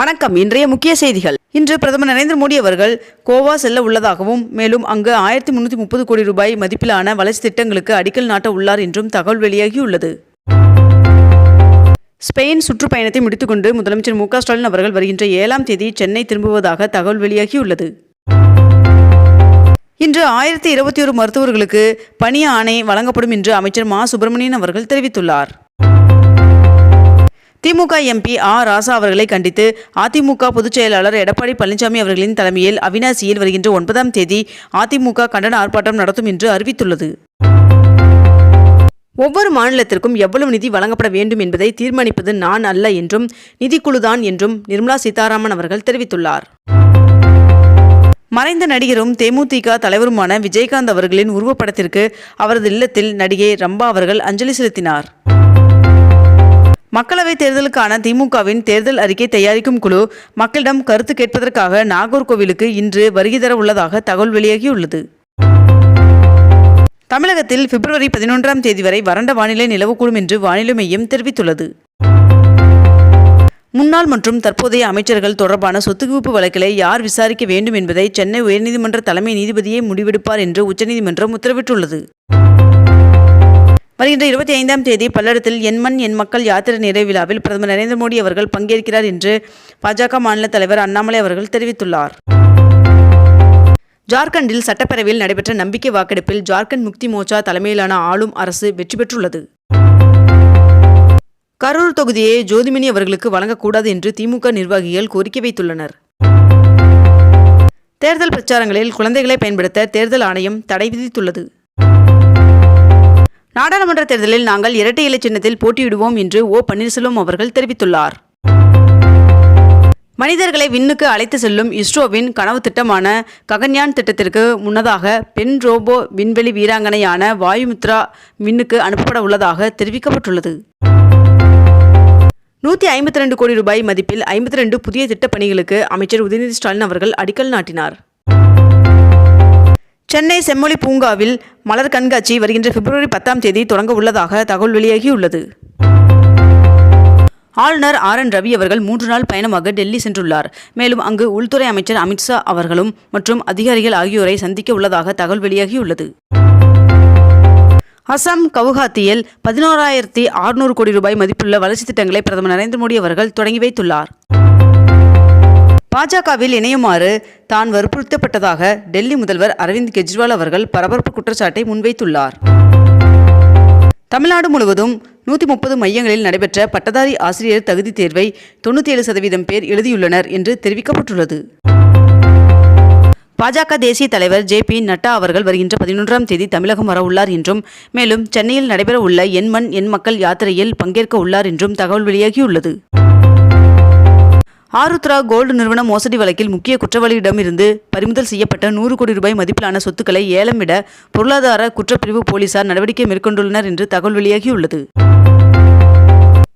வணக்கம். இன்றைய முக்கிய செய்திகள். இன்று பிரதமர் நரேந்திர மோடி அவர்கள் கோவா செல்ல உள்ளதாகவும் மேலும் அங்கு ஆயிரத்தி முன்னூற்றி முப்பது கோடி ரூபாய் மதிப்பிலான வளர்ச்சி திட்டங்களுக்கு அடிக்கல் நாட்ட உள்ளார் என்றும் தகவல் வெளியாகியுள்ளது. ஸ்பெயின் சுற்றுப்பயணத்தை முடித்துக்கொண்டு முதலமைச்சர் மு ஸ்டாலின் அவர்கள் வருகின்ற ஏழாம் தேதி சென்னை திரும்புவதாக தகவல் வெளியாகியுள்ளது. இன்று ஆயிரத்தி இருபத்தி ஒரு மருத்துவர்களுக்கு பணி ஆணை வழங்கப்படும் என்று அமைச்சர் மா. சுப்பிரமணியன் அவர்கள் தெரிவித்துள்ளார். திமுக எம்பி ஆ. ராசா அவர்களை கண்டித்து அதிமுக பொதுச் செயலாளர் எடப்பாடி பழனிசாமி அவர்களின் தலைமையில் அவினாசியில் வருகின்ற ஒன்பதாம் தேதி அதிமுக கண்டன ஆர்ப்பாட்டம் நடத்தும் என்று அறிவித்துள்ளது. ஒவ்வொரு மாநிலத்திற்கும் எவ்வளவு நிதி வழங்கப்பட வேண்டும் என்பதை தீர்மானிப்பது நான் அல்ல என்றும் நிதிக்குழுதான் என்றும் நிர்மலா சீதாராமன் அவர்கள் தெரிவித்துள்ளார். மறைந்த நடிகரும் தேமுதிக தலைவருமான விஜயகாந்த் அவர்களின் உருவப்படத்திற்கு அவரது இல்லத்தில் நடிகை ரம்பா அவர்கள் அஞ்சலி செலுத்தினார். மக்களவைத் தேர்தலுக்கான திமுகவின் தேர்தல் அறிக்கை தயாரிக்கும் குழு மக்களிடம் கருத்து கேட்பதற்காக நாகர்கோவிலுக்கு இன்று வருகை தர உள்ளதாக தகவல் வெளியாகியுள்ளது. தமிழகத்தில் பிப்ரவரி பதினொன்றாம் தேதி வரை வறண்ட வானிலை நிலவக்கூடும் என்று வானிலை மையம் தெரிவித்துள்ளது. முன்னாள் மற்றும் தற்போதைய அமைச்சர்கள் தொடர்பான சொத்து குவிப்பு வழக்கிலை யார் விசாரிக்க வேண்டும் என்பதை சென்னை உயர்நீதிமன்ற தலைமை நீதிபதியே முடிவெடுப்பார் என்று உச்சநீதிமன்றம் உத்தரவிட்டுள்ளது. வருகின்ற இருபத்தி ஐந்தாம் தேதி பல்லடத்தில் எண்மண் என் மக்கள் யாத்திரை நிறை விழாவில் பிரதமர் நரேந்திர மோடி அவர்கள் பங்கேற்கிறார் என்று பாஜக மாநில தலைவர் அண்ணாமலை அவர்கள் தெரிவித்துள்ளார். ஜார்க்கண்டில் சட்டப்பேரவையில் நடைபெற்ற நம்பிக்கை வாக்கெடுப்பில் ஜார்க்கண்ட் முக்தி மோர்ச்சா தலைமையிலான ஆளும் அரசு வெற்றி பெற்றுள்ளது. கரூர் தொகுதியை ஜோதிமணி அவர்களுக்கு வழங்கக்கூடாது என்று திமுக நிர்வாகிகள் கோரிக்கை வைத்துள்ளனர். தேர்தல் பிரச்சாரங்களில் குழந்தைகளை பயன்படுத்த தேர்தல் ஆணையம் தடை விதித்துள்ளது. நாடாளுமன்ற தேர்தலில் நாங்கள் இரட்டை இலை சின்னத்தில் போட்டியிடுவோம் என்று ஓ பன்னீர்செல்வம் அவர்கள் தெரிவித்துள்ளார். மனிதர்களை விண்ணுக்கு அழைத்து செல்லும் இஸ்ரோவின் கனவு திட்டமான ககன்யான் திட்டத்திற்கு முன்னதாக பெண் ரோபோ விண்வெளி வீராங்கனையான வாயுமித்ரா விண்ணுக்கு அனுப்பப்பட உள்ளதாக தெரிவிக்கப்பட்டுள்ளது. நூற்றி ஐம்பத்தி ரெண்டு கோடி ரூபாய் மதிப்பில் ஐம்பத்தி ரெண்டு புதிய திட்டப் பணிகளுக்கு அமைச்சர் உதயநிதி ஸ்டாலின் அவர்கள் அடிக்கல் நாட்டினார். சென்னை செம்மொழி பூங்காவில் மலர் கண்காட்சி வருகின்ற பிப்ரவரி பத்தாம் தேதி தொடங்க உள்ளதாக தகவல் வெளியாகியுள்ளது. ஆளுநர் ஆர் என் ரவி அவர்கள் மூன்று நாள் பயணமாக டெல்லி சென்றுள்ளார். மேலும் அங்கு உள்துறை அமைச்சர் அமித்ஷா அவர்களும் மற்றும் அதிகாரிகள் ஆகியோரை சந்திக்க உள்ளதாக தகவல் வெளியாகியுள்ளது. அசாம் கவுஹாத்தியில் பதினோராயிரத்தி அறுநூறு கோடி ரூபாய் மதிப்புள்ள வளர்ச்சி திட்டங்களை பிரதமர் நரேந்திர மோடி அவர்கள் தொடங்கி வைத்துள்ளார். பாஜகவில் இணையுமாறு தான் வற்புறுத்தப்பட்டதாக டெல்லி முதல்வர் அரவிந்த் கெஜ்ரிவால் அவர்கள் பரபரப்பு குற்றச்சாட்டை முன்வைத்துள்ளார். தமிழ்நாடு முழுவதும் நூற்றி முப்பது மையங்களில் நடைபெற்ற பட்டதாரி ஆசிரியர் தகுதி தேர்வை தொண்ணூற்றி ஏழு சதவீதம் பேர் எழுதியுள்ளனர் என்று தெரிவிக்கப்பட்டுள்ளது. பாஜக தேசிய தலைவர் ஜே பி நட்டா அவர்கள் வருகின்ற பதினொன்றாம் தேதி தமிழகம் வரவுள்ளார் என்றும் மேலும் சென்னையில் நடைபெறவுள்ள எண்மண் மண் எண் மக்கள் யாத்திரையில் பங்கேற்க உள்ளார் என்றும் தகவல் வெளியாகியுள்ளது. ஆருத்ரா கோல்டு நிறுவன மோசடி வழக்கில் முக்கிய குற்றவாளியிடமிருந்து பறிமுதல் செய்யப்பட்ட நூறு கோடி ரூபாய் மதிப்பிலான சொத்துக்களை ஏலமிட பொருளாதார குற்றப்பிரிவு போலீசார் நடவடிக்கை மேற்கொண்டுள்ளனர் என்று தகவல் வெளியாகியுள்ளது.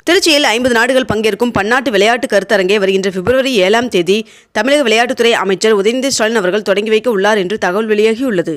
திருச்சியில் ஐம்பது நாடுகள் பங்கேற்கும் பன்னாட்டு விளையாட்டு கருத்தரங்கை வருகின்ற பிப்ரவரி ஏழாம் தேதி தமிழக விளையாட்டுத்துறை அமைச்சர் உதயநிதி ஸ்டாலின் அவர்கள் தொடங்கி வைக்க உள்ளார் என்று தகவல் வெளியாகியுள்ளது.